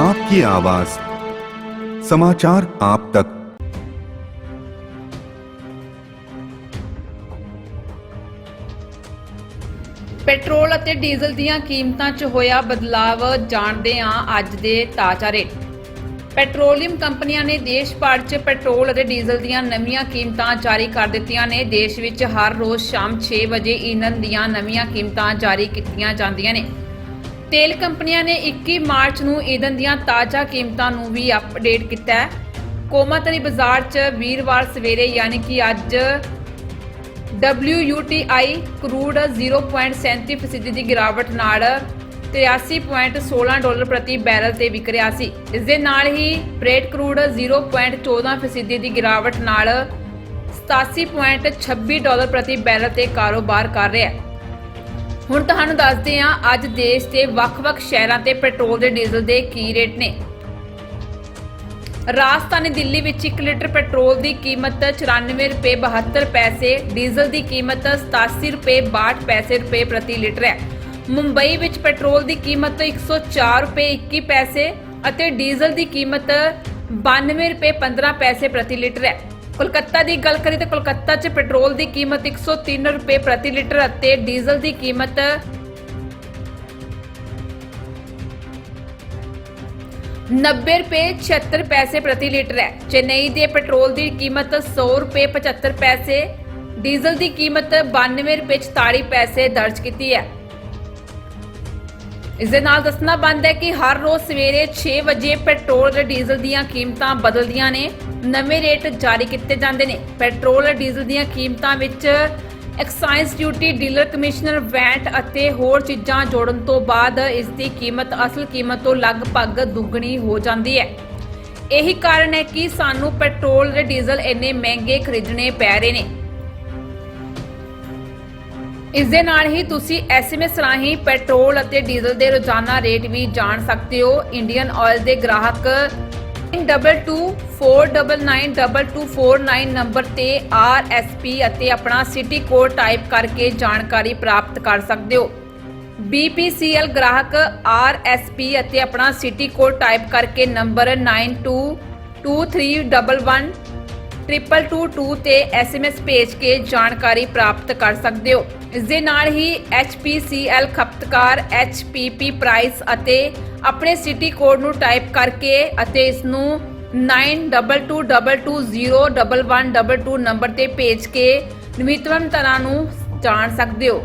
आपकी आवाज समाचार आप तक ਪੈਟਰੋਲ ਅਤੇ ਡੀਜ਼ਲ ਦੀਆਂ ਕੀਮਤਾਂ 'ਚ ਹੋਇਆ ਬਦਲਾਵ ਜਾਣਦੇ ਹਾਂ ਅੱਜ ਦੇ ਤਾਜ਼ਾ ਰੇਟ ਪੈਟਰੋਲੀਅਮ ਕੰਪਨੀਆਂ ਨੇ ਦੇਸ਼ ਭਰ 'ਚ ਪੈਟਰੋਲ ਅਤੇ ਡੀਜ਼ਲ ਦੀਆਂ ਨਵੀਆਂ ਕੀਮਤਾਂ ਜਾਰੀ ਕਰ ਦਿੱਤੀਆਂ ਨੇ ਦੇਸ਼ ਵਿੱਚ ਹਰ ਰੋਜ਼ ਸ਼ਾਮ 6 ਵਜੇ ਈਂਧਨ ਦੀਆਂ ਨਵੀਆਂ ਕੀਮਤਾਂ ਜਾਰੀ ਕੀਤੀਆਂ ਜਾਂਦੀਆਂ ਨੇ ਤੇਲ ਕੰਪਨੀਆਂ ਨੇ 21 ਮਾਰਚ ਨੂੰ ਈਂਧਨ ਦੀਆਂ ਤਾਜ਼ਾ ਕੀਮਤਾਂ ਨੂੰ ਵੀ ਅਪਡੇਟ ਕੀਤਾ ਹੈ। ਕੋਮਾਤਰੀ ਬਾਜ਼ਾਰ 'ਚ ਵੀਰਵਾਰ ਸਵੇਰੇ ਯਾਨੀ ਕਿ ਅੱਜ WTI ਕਰੂਡ 0.37 ਫੀਸਦੀ ਦੀ ਗਿਰਾਵਟ ਨਾਲ 83.16 ਡਾਲਰ ਪ੍ਰਤੀ ਬੈਰਲ ਤੇ ਵਿਕ ਰਿਹਾ ਸੀ। ਇਸ ਦੇ ਨਾਲ ਹੀ ਬ੍ਰੇਡ ਕਰੂਡ 0.14 ਫੀਸਦੀ ਦੀ ਗਿਰਾਵਟ ਨਾਲ 87.26 ਡਾਲਰ ਪ੍ਰਤੀ ਬੈਰਲ ਤੇ ਕਾਰੋਬਾਰ ਕਰ ਰਿਹਾ ਹੈ। ਹੁਣ ਤੁਹਾਨੂੰ ਦੱਸਦੇ ਹਾਂ, ਅੱਜ ਦੇਸ਼ ਦੇ ਵੱਖ-ਵੱਖ ਸ਼ਹਿਰਾਂ ਤੇ ਪੈਟਰੋਲ ਤੇ ਡੀਜ਼ਲ ਦੇ ਕੀ ਰੇਟ ਨੇ। ਰਾਜਧਾਨੀ ਦਿੱਲੀ ਵਿੱਚ 1 ਲੀਟਰ ਪੈਟਰੋਲ ਦੀ ਕੀਮਤ 94 ਰੁਪਏ 72 ਪੈਸੇ, ਡੀਜ਼ਲ ਦੀ ਕੀਮਤ 87 ਰੁਪਏ 62 ਪੈਸੇ ਰੁਪਏ ਪ੍ਰਤੀ ਲੀਟਰ ਹੈ। ਮੁੰਬਈ ਵਿੱਚ ਪੈਟਰੋਲ ਦੀ ਕੀਮਤ 104 ਰੁਪਏ 21 ਪੈਸੇ ਅਤੇ ਡੀਜ਼ਲ ਦੀ ਕੀਮਤ 92 ਰੁਪਏ 15 ਪੈਸੇ ਪ੍ਰਤੀ ਲੀਟਰ ਹੈ। ਕੋਲਕਾਤਾ ਦੀ ਗੱਲ ਕਰੀ ਤਾਂ ਕੋਲਕਾਤਾ 'ਚ ਪੈਟਰੋਲ ਦੀ ਕੀਮਤ 103 ਰੁਪਏ ਪ੍ਰਤੀ ਲੀਟਰ ਅਤੇ ਡੀਜ਼ਲ ਦੀ ਕੀਮਤ 90 ਰੁਪਏ 76 ਪੈਸੇ ਪ੍ਰਤੀ ਲੀਟਰ ਹੈ। ਚੇਨਈ ਦੇ ਪੈਟਰੋਲ ਦੀ ਕੀਮਤ 100 ਰੁਪਏ 75 ਪੈਸੇ, ਡੀਜ਼ਲ ਦੀ ਕੀਮਤ 92 ਰੁਪਏ 44 ਪੈਸੇ ਦਰਜ ਕੀਤੀ ਹੈ। ਇਸ ਦੇ ਨਾਲ ਦੱਸਣਾ ਬੰਦ ਹੈ ਕਿ ਹਰ ਰੋਜ਼ ਸਵੇਰੇ 6 ਵਜੇ ਪੈਟਰੋਲ ਅਤੇ ਡੀਜ਼ਲ ਦੀਆਂ ਕੀਮਤਾਂ ਬਦਲਦੀਆਂ ਨੇ। ਨਵੇਂ ਰੇਟ ਜਾਰੀ ਕੀਤੇ ਜਾਂਦੇ ਨੇ। ਪੈਟਰੋਲ ਡੀਜ਼ਲ ਦੀਆਂ ਕੀਮਤਾਂ ਵਿੱਚ excise duty, dealer commissioner, VAT ਅਤੇ ਹੋਰ ਚੀਜ਼ਾਂ ਜੋੜਨ ਤੋਂ ਬਾਅਦ ਇਸ ਦੀ ਕੀਮਤ, ਅਸਲ ਕੀਮਤ ਤੋਂ ਲਗਭਗ ਦੁੱਗਣੀ ਹੋ ਜਾਂਦੀ ਹੈ। ਇਹੀ ਕਾਰਨ ਹੈ ਕਿ ਸਾਨੂੰ ਪੈਟਰੋਲ ਅਤੇ ਡੀਜ਼ਲ ਇੰਨੇ ਮਹਿੰਗੇ ਖਰੀਦਣੇ ਪੈ ਰਹੇ ਨੇ। ਇਸ ਦੇ ਨਾਲ ਹੀ ਤੁਸੀਂ ਐਸਐਮਐਸ ਰਾਹੀਂ ਪੈਟਰੋਲ ਅਤੇ ਡੀਜ਼ਲ ਦੇ ਰੋਜ਼ਾਨਾ ਰੇਟ ਵੀ ਜਾਣ ਸਕਦੇ ਹੋ। ਇੰਡੀਅਨ ਆਇਲ ਦੇ ਗ੍ਰਾਹਕ 2249992249 ਨੰਬਰ ਤੇ RSP ਅਤੇ ਆਪਣਾ ਸਿਟੀ ਕੋਡ ਟਾਈਪ ਕਰਕੇ ਜਾਣਕਾਰੀ ਪ੍ਰਾਪਤ ਕਰ ਸਕਦੇ ਹੋ। BPCL ਗ੍ਰਾਹਕ RSP ਅਤੇ ਆਪਣਾ ਸਿਟੀ ਕੋਡ ਟਾਈਪ ਕਰਕੇ ਨੰਬਰ 922311 ਟ੍ਰਿਪਲ ਟੂ ਟੂ ਤੇ ਐਸਐਮਐਸ ਭੇਜ ਕੇ ਜਾਣਕਾਰੀ ਪ੍ਰਾਪਤ ਕਰ ਸਕਦੇ ਹੋ। ਇਸ ਦੇ ਨਾਲ ਹੀ HPCL ਖਪਤਕਾਰ HPP ਪ੍ਰਾਈਸ ਅਤੇ ਆਪਣੇ ਸਿਟੀ ਕੋਡ ਨੂੰ ਟਾਈਪ ਕਰਕੇ ਅਤੇ ਇਸ ਨੂੰ 9222201122 ਨੰਬਰ ਤੇ ਭੇਜ ਕੇ ਨਵੀਨਤਮ ਤਰ੍ਹਾਂ ਨੂੰ ਜਾਣ ਸਕਦੇ ਹੋ।